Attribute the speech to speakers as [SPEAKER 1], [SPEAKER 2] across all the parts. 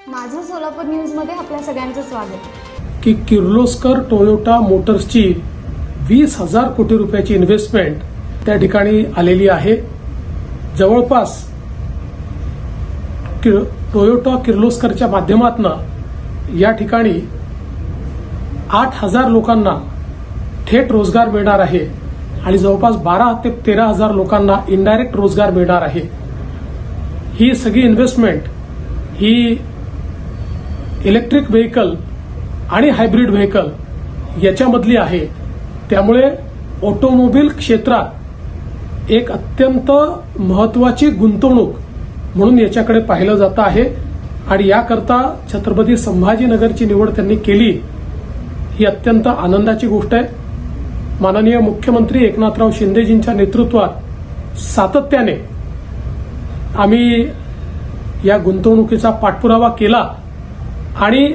[SPEAKER 1] सोलापूर न्यूजमध्ये आपल्या सगळ्यांचं स्वागत.
[SPEAKER 2] की किर्लोस्कर टोयोटा मोटर्सची वीस हजार कोटी रुपयाची इन्व्हेस्टमेंट त्या ठिकाणी आलेली आहे. जवळपास कि टोयोटा किर्लोस्करच्या माध्यमातून या ठिकाणी आठ हजार लोकांना थेट रोजगार मिळणार आहे आणि जवळपास बारा ते तेरा हजार लोकांना इनडायरेक्ट रोजगार मिळणार आहे. ही सगळी इन्व्हेस्टमेंट ही इलेक्ट्रिक व्हेकल आणि हायब्रिड व्हेकल याच्यामधली आहे. त्यामुळे ऑटोमोबाईल क्षेत्रात एक अत्यंत महत्वाची गुंतवणूक म्हणून याच्याकडे पाहिलं जातं आहे आणि याकरता छत्रपती संभाजीनगरची निवड त्यांनी केली ही अत्यंत आनंदाची गोष्ट आहे. माननीय मुख्यमंत्री एकनाथराव शिंदेजींच्या नेतृत्वात सातत्याने आम्ही या गुंतवणुकीचा पाठपुरावा केला. आणि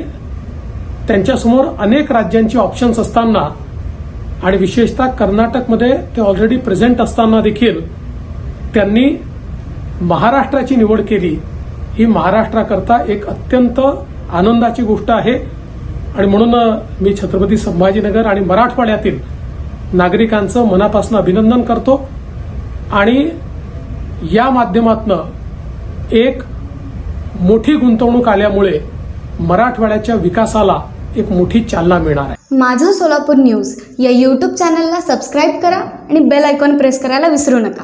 [SPEAKER 2] त्यांच्यासमोर अनेक राज्यांची ऑप्शन्स असताना आणि विशेषतः कर्नाटकमध्ये ते ऑलरेडी प्रेझेंट असताना देखील त्यांनी महाराष्ट्राची निवड केली. ही महाराष्ट्राकरता एक अत्यंत आनंदाची गोष्ट आहे. आणि म्हणून मी छत्रपती संभाजीनगर आणि मराठवाड्यातील नागरिकांचं मनापासून अभिनंदन करतो. आणि या माध्यमातनं एक मोठी गुंतवणूक आल्यामुळे मराठवाड्याच्या विकासाला एक मोठी चालना मिळणार आहे.
[SPEAKER 1] माझं सोलापूर न्यूज या यूट्यूब चॅनलला सबस्क्राईब करा आणि बेल आयकॉन प्रेस करायला विसरू नका.